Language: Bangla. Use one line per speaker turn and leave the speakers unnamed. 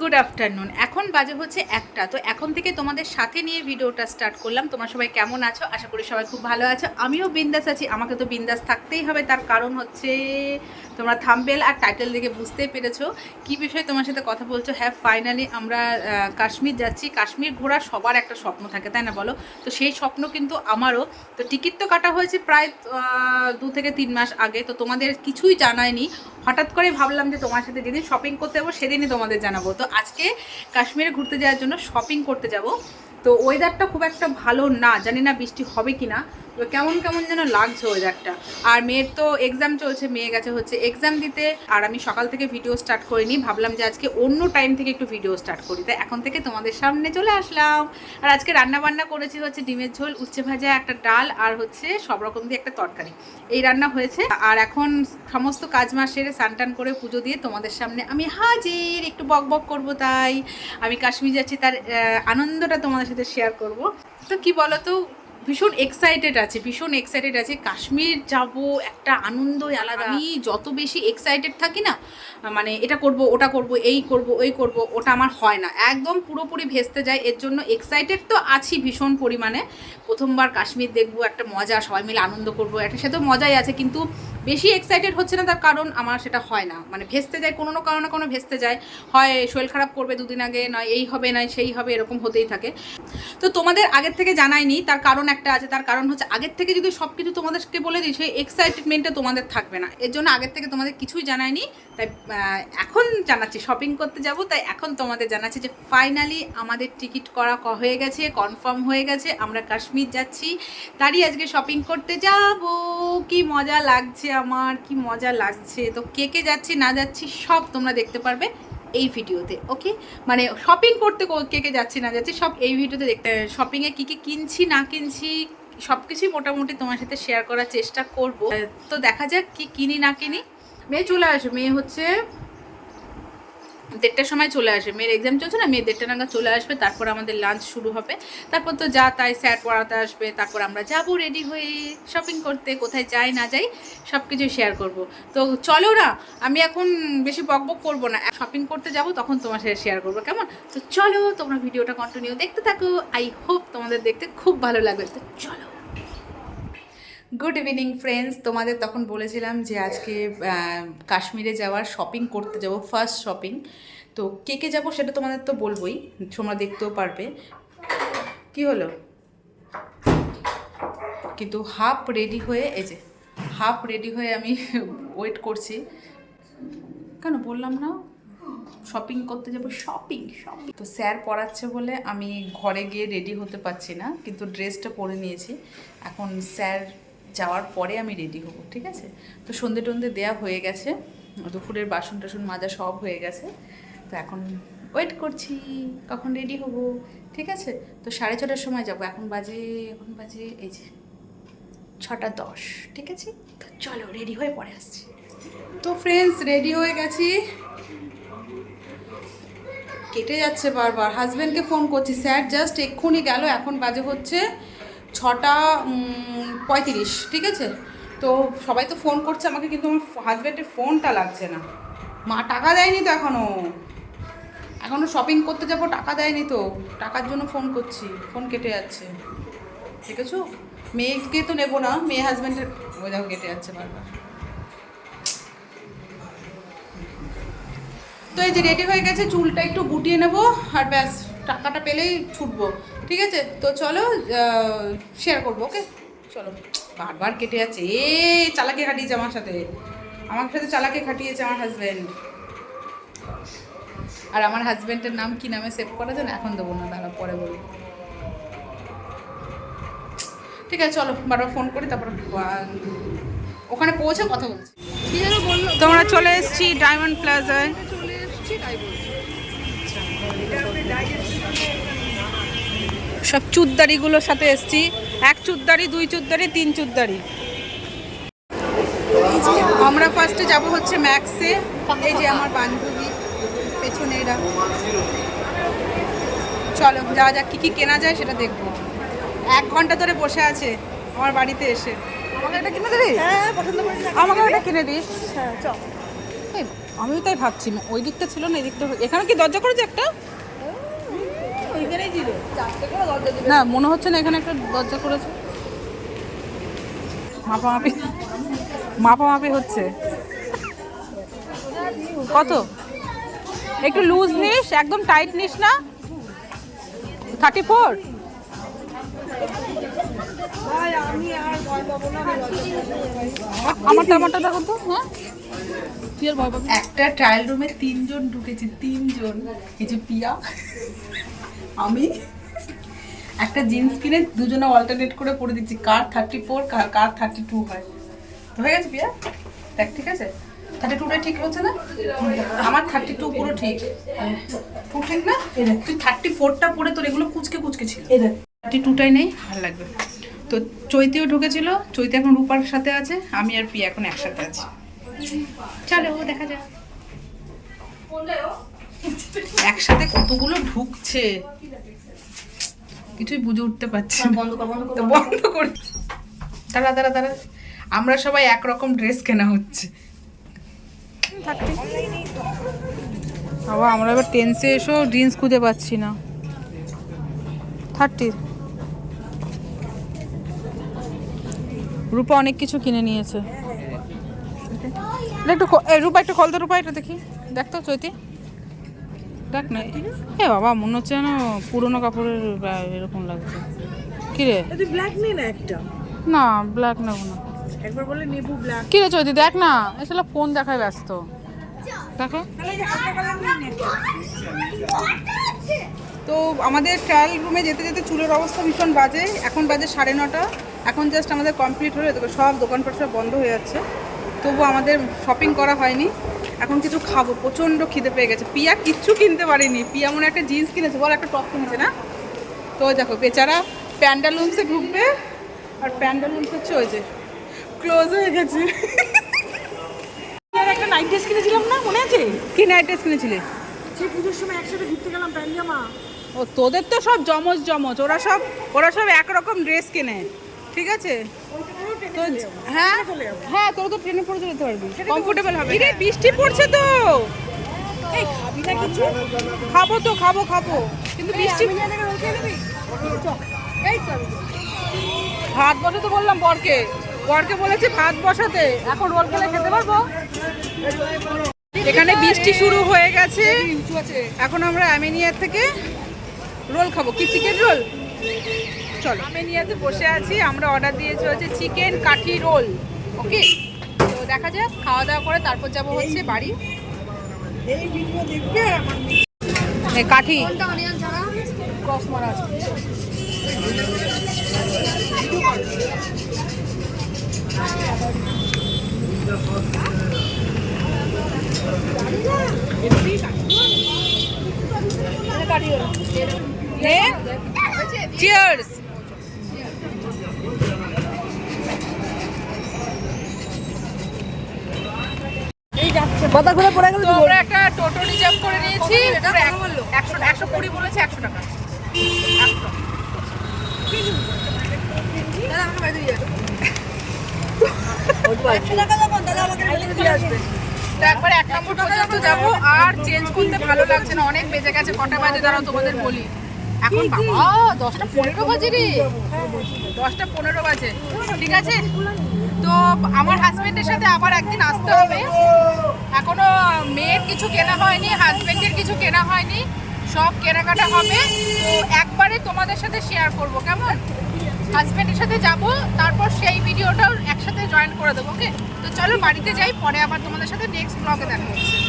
Good afternoon. এখন বাজে হচ্ছে একটা। তো এখন থেকে তোমাদের সাথে নিয়ে ভিডিওটা স্টার্ট করলাম। তোমরা সবাই কেমন আছো? আশা করি সবাই খুব ভালো আছো। আমিও বিন্দাস আছি। আমাকে তো বিন্দাস থাকতেই হবে। তার কারণ হচ্ছে তোমরা থাম্বেল আর টাইটেল দেখে বুঝতেই পেরেছ। কি বিষয়ে তোমার সাথে কথা বলছো? হ্যাঁ ফাইনালি আমরা কাশ্মীর যাচ্ছি। কাশ্মীর ঘোরা সবার একটা স্বপ্ন থাকে, তাই না বলো? তো সেই স্বপ্ন কিন্তু আমারও। তো টিকিট তো কাটা হয়েছে প্রায় দু থেকে তিন মাস আগে। তো তোমাদের কিছুই জানায়নি। হঠাৎ করে ভাবলাম যে তোমার সাথে যেদিন শপিং করতে যাব, সেদিনই তোমাদের জানাব। তো আজকে কাশ্মীরে ঘুরতে যাওয়ার জন্য শপিং করতে যাব। তো ওয়েদারটা খুব একটা ভালো না, জানি না বৃষ্টি হবে কি না কেমন কেমন যেন লাগছে ওয়েদারটা আর মেয়ের তো এক্সাম চলছে, মেয়ে গেছে হচ্ছে এক্সাম দিতে। আর আমি সকাল থেকে ভিডিও স্টার্ট করিনি, ভাবলাম যে আজকে অন্য টাইম থেকে একটু ভিডিও স্টার্ট করি। তাই এখন থেকে তোমাদের সামনে চলে আসলাম। আর আজকে রান্না বান্না করেছি হচ্ছে ডিমের ঝোল, উচ্ছে ভাজা, একটা ডাল আর হচ্ছে সব রকম দিয়ে একটা তরকারি। এই রান্না হয়েছে। আর এখন সমস্ত কাজ মাস সেরে স্নান করে পুজো দিয়ে তোমাদের সামনে আমি হাজির। একটু বক বক করব তাই। আমি কাশ্মীর যাচ্ছি, তার আনন্দটা তোমাদের সাথে শেয়ার করব। তো কি বলো তো ভীষণ এক্সাইটেড আছে, ভীষণ এক্সাইটেড আছে। কাশ্মীর যাব, একটা আনন্দই আলাদা। আমি যত বেশি এক্সাইটেড থাকি না মানে এটা করব, ওটা করব, এই করব, ওই করব, ওটা আমার হয় না। একদম পুরোপুরি ভেস্তে যায়, এর জন্য এক্সাইটেড তো আছি ভীষণ পরিমাণে। প্রথমবার কাশ্মীর দেখব, একটা মজা, সবাই মিলে আনন্দ করব, একটা সে তো মজাই আছে, কিন্তু বেশি এক্সাইটেড হচ্ছে না তার কারণ আমার সেটা হয় না। মানে ভেস্তে যায়, কোনো না কোনো না কোনো ভেস্তে যায়। হয় শরীর খারাপ করবে দুদিন আগে, নয় এই হবে, নয় সেই হবে, এরকম হতেই থাকে। তো তোমাদের আগের থেকে জানাইনি, তার কারণ একটা আছে, তার কারণ হচ্ছে আগের থেকে যদি সব কিছু তোমাদেরকে বলে দিই, সেই এক্সাইটমেন্টটা তোমাদের থাকবে না। এর জন্য আগের থেকে তোমাদের কিছুই জানায়নি তাই এখন জানাচ্ছি। শপিং করতে যাব, তাই এখন তোমাদের জানাচ্ছি যে ফাইনালি আমাদের টিকিট করা ক- হয়ে গেছে কনফার্ম হয়ে গেছে, আমরা কাশ্মীর যাচ্ছি। তারই আজকে শপিং করতে যাব। কি মজা লাগছে আমার, কি মজা লাগছে। তো কে কে যাচ্ছি, না যাচ্ছি, সব তোমরা দেখতে পারবে। এই ভিডিওতে ওকে মানে শপিং করতে কে কে যাচ্ছি, না যাচ্ছি, সব এই ভিডিওতে দেখতে শপিংয়ে কী কী কিনছি, না কিনছি সব কিছুই মোটামুটি তোমার সাথে শেয়ার করার চেষ্টা করব। তো দেখা যাক কি কিনি, না কিনি। মেয়ে চলে আসো মেয়ে হচ্ছে দেড়টার সময় চলে আসে মেয়ের এক্সাম চলছে না? মেয়ে দেড়টা নাগাদ চলে আসবে, তারপর আমাদের লাঞ্চ শুরু হবে। তারপর তো যা তাই স্যার পড়াতে আসবে, তারপর আমরা যাব রেডি হয়ে শপিং করতে, কোথায় যাই, না যাই সব কিছু শেয়ার করব। তো চলো না, আমি এখন বেশি বক বক করব না। শপিং করতে যাব, তখন তোমার সাথে শেয়ার করব, কেমন? তো চলো, তোমরা ভিডিওটা কন্টিনিউ দেখতে থাকো। আই হোপ তোমাদের দেখতে খুব ভালো লাগবে। তো চলো। গুড ইভিনিং ফ্রেন্ডস তোমাদের তখন বলেছিলাম যে আজকে কাশ্মীরে যাওয়ার শপিং করতে যাব ফার্স্ট শপিং তো কে কে যাব সেটা তোমাদের তো বলবোই, তোমরা দেখতেও পারবে। কি হলো? কিন্তু হাফ রেডি হয়ে, এই যে হাফ রেডি হয়ে আমি ওয়েট করছি। কেন বললাম না? শপিং করতে যাব শপিং শপিং তো স্যার পড়াচ্ছে বলে আমি ঘরে গিয়ে রেডি হতে পারছি না, কিন্তু ড্রেসটা পরে নিয়েছি। এখন স্যার যাওয়ার পরে আমি রেডি হব, ঠিক আছে? তো সন্ধে টন্ধে দেওয়া হয়ে গেছে। দুপুরের বাসন টাসন মাজা সব হয়ে গেছে। তো এখন ওয়েট করছি, কখন রেডি হব, ঠিক আছে? তো সাড়ে ছটার সময় যাব, এখন বাজে এখন বাজে, এই যে ছটা দশ, ঠিক আছে? তো চলো রেডি হয়ে পরে আসছি। তো ফ্রেন্ডস রেডি হয়ে গেছি। কেটে যাচ্ছে বারবার। হাজব্যান্ডকে ফোন করছি স্যার জাস্ট এক্ষুনি গেল, এখন বাজে হচ্ছে ছটা পঁয়ত্রিশ, ঠিক আছে? তো সবাই তো ফোন করছে আমাকে, কিন্তু আমার হাজব্যান্ডের ফোনটা লাগছে না। মা টাকা দেয়নি তো এখনও এখনও শপিং করতে যাব, টাকা দেয়নি তো। টাকার জন্য ফোন করছি ফোন কেটে যাচ্ছে। ঠিক আছে মেয়েকে তো নেব না, মেয়ে হাজব্যান্ডের ওই দেখো কেটে যাচ্ছে বারবার। তো এই যে রেডি হয়ে গেছে, চুলটা একটু গুটিয়ে নেব, আর ব্যাস, টাকাটা পেলেই ছুটবো, ঠিক আছে? তো চলো শেয়ার করব ওকে চলো বারবার কেটে যাচ্ছে। এ চালাকে খাটিয়েছে আমার সাথে। আমার সাথে চালাকে খাটিয়েছে আমার হাজব্যান্ড আর আমার হাজব্যান্ডের নাম কি নামে সেভ করা যায় না? এখন দেবো না দাঁড়া পরে বলব ঠিক আছে চলো বারবার ফোন করি তারপর ওখানে পৌঁছে কথা বলছি।
যেন
তোমরা চলে এসেছি ডায়মন্ড প্লাজায় সব চুদ্দারিগুলোর সাথে এসছি। এক চুদ্দারি দুই চুদ্দারি তিন চুদ্দারি। আমরা ফার্স্টে যাব হচ্ছে ম্যাক্সে এই যে আমার বান্ধবী পেছনে এরা। চলো যা যা কী কী কেনা যায় সেটা দেখব। এক ঘণ্টা ধরে বসে আছে আমার বাড়িতে এসে।
আমাকে এটা কিনে দিবি? হ্যাঁ
আমাকে কিনে দিস।
হ্যাঁ চল।
তো এই, আমিও তাই ভাবছি ওই দিকটা ছিল না এই দিকটা এখানে কি দরজা করেছে একটা
ওইখানেই ছিল চারটে করে দরজা দিবে
না মনে হচ্ছে না এখানে একটা দরজা করেছে। মাপামাপি মাপামাপি হচ্ছে। কত? একটু লুজ নিস একদম টাইট নিস না? থার্টি ফোর
ভাই আমি আর ভয় পাবো না আমি দরজা
আমারটা আমারটা দেখো তো হ্যাঁ?
তুই আর ভয় পাবি
একটা ট্রায়াল রুমে তিনজন ঢুকেছে তিনজন। এই যে পিয়া আমি। একটা জিন্স কিনে দুজনে অল্টারনেট করে পরে দিচ্ছি। কার থার্টি ফোর কার কার থার্টি টু হয়। তো হয়ে গেছে পিয়া? দেখ ঠিক আছে? থার্টি টুটা ঠিক হচ্ছে না? আমার থার্টি টু পুরো ঠিক। টু ঠিক না? তুই থার্টি ফোরটা পরে তোর এগুলো কুচকে কুচকে ছিল। থার্টি টুটাই নেই ভালো লাগবে। তো চৈতিও ঢুকেছিল চৈতি এখন রূপার সাথে আছে আমি আর পিয়া এখন একসাথে আছি। চলো দেখা যাক। একসাথে কতগুলো ঢুকছে? কিছুই বুঝে উঠতে পারছি না।
বন্ধ বন্ধ করে
দাঁড়া দাঁড়া দাঁড়া। আমরা সবাই একরকম ড্রেস কেনা হচ্ছে। বাবা আমরা এবার টেন্সে এসেও জিন্স খুঁজে পাচ্ছি না। থার্টি। রূপা অনেক কিছু কিনে নিয়েছে। একটু রূপা একটু খলতে রূপা এটা দেখি। দেখ তো চৈতি। দেখ না এ বাবা মনে হচ্ছে যেন পুরোনো কাপড়ের এরকম লাগছে। কি রে?
তুই ব্ল্যাক নে না একটা?
না ব্ল্যাক নেব না।
একবার বলে নেবু ব্ল্যাক
কি রে চৈতি দেখ না এসে ফোন দেখায় ব্যস্ত। দেখো। তো আমাদের ট্রায়াল রুমে যেতে যেতে চুলের অবস্থা ভীষণ বাজে। এখন বাজে সাড়ে নটা। এখন জাস্ট আমাদের কমপ্লিট হলে। সব দোকানপাট সব বন্ধ হয়ে যাচ্ছে। তবু আমাদের শপিং করা হয়নি। এখন কিছু খাব প্রচণ্ড খিদে পেয়ে গেছে। পিয়া কিচ্ছু কিনতে পারিনি। পিয়া মনে একটা জিন্স কিনেছে বল একটা টপ কিনেছে না? তো দেখো বেচারা প্যান্ডালুমসে ঢুকবে আর প্যান্ডালুমস হচ্ছে ওই যে ক্লোজ হয়ে গেছে।
একটা নাইট ড্রেস কিনেছিলাম না মনে আছে?
কি নাইট ড্রেস কিনেছিলে?
সেই পুজোর সময় একসাথে ঘুরতে গেলাম প্যান্ট জামা
ও তোদের তো সব জমজ জমজ ওরা সব ওরা সব একরকম ড্রেস কেনে ঠিক আছে? হ্যাঁ? হ্যাঁ তোরা তো ট্রেনে পড়ে যেতে পারবি। কমফোর্টেবল হবে। রে বৃষ্টি পড়ছে তো!
এই খাবি না কিছু?
খাব তো খাব খাব। কিন্তু বৃষ্টি
চ। এই তো
ভাত বললাম বরকে। বরকে বলেছি ভাত বসাতে। এখন রোল খেলে খেতে পারব? এখানে বৃষ্টি শুরু হয়ে গেছে। এখন আমরা অ্যামেনিয়ার থেকে রোল খাব। কি চিকেন রোল? চলো। অ্যামেনিয়াতে বসে আছি আমরা অর্ডার দিয়েছি হচ্ছে চিকেন কাঠি রোল ওকে তো দেখা যাক খাওয়া দাওয়া করে তারপর যাব হচ্ছে বাড়ি।
এই ভিডিও দেখবে আমার
কাঠি।
ক্রস মারা আছে।
চিয়ার্স
এই পাতা ঘুরে পড়ে গেল
তো আমরা একটা টোটো রিজার্ভ করে নিয়েছি? একশো একশো কুড়ি বলেছে একশো টাকা। একবার এক নম্বর পর্যন্ত যাব আর চেঞ্জ করতে ভালো লাগছে না অনেক বেজে গেছে কটা বাজে দাঁড়াও তোমাদের বলি। এখন বাবা দশটা পনেরো বাজে রে। দশটা পনেরো বাজে। ঠিক আছে? তো আমার হাজবেন্ডের সাথে আবার একদিন আসতে হবে। এখনও মেয়ের কিছু কেনা হয়নি হাজব্যান্ডের কিছু কেনা হয়নি, সব কেনাকাটা হবে। তো একবারে তোমাদের সাথে শেয়ার করব, কেমন? হাজব্যান্ডের সাথে যাব, তারপর সেই ভিডিওটাও একসাথে জয়েন করে দেবো ওকে তো চলো বাড়িতে যাই, পরে আবার তোমাদের সাথে নেক্সট ব্লগে দেখা হচ্ছে।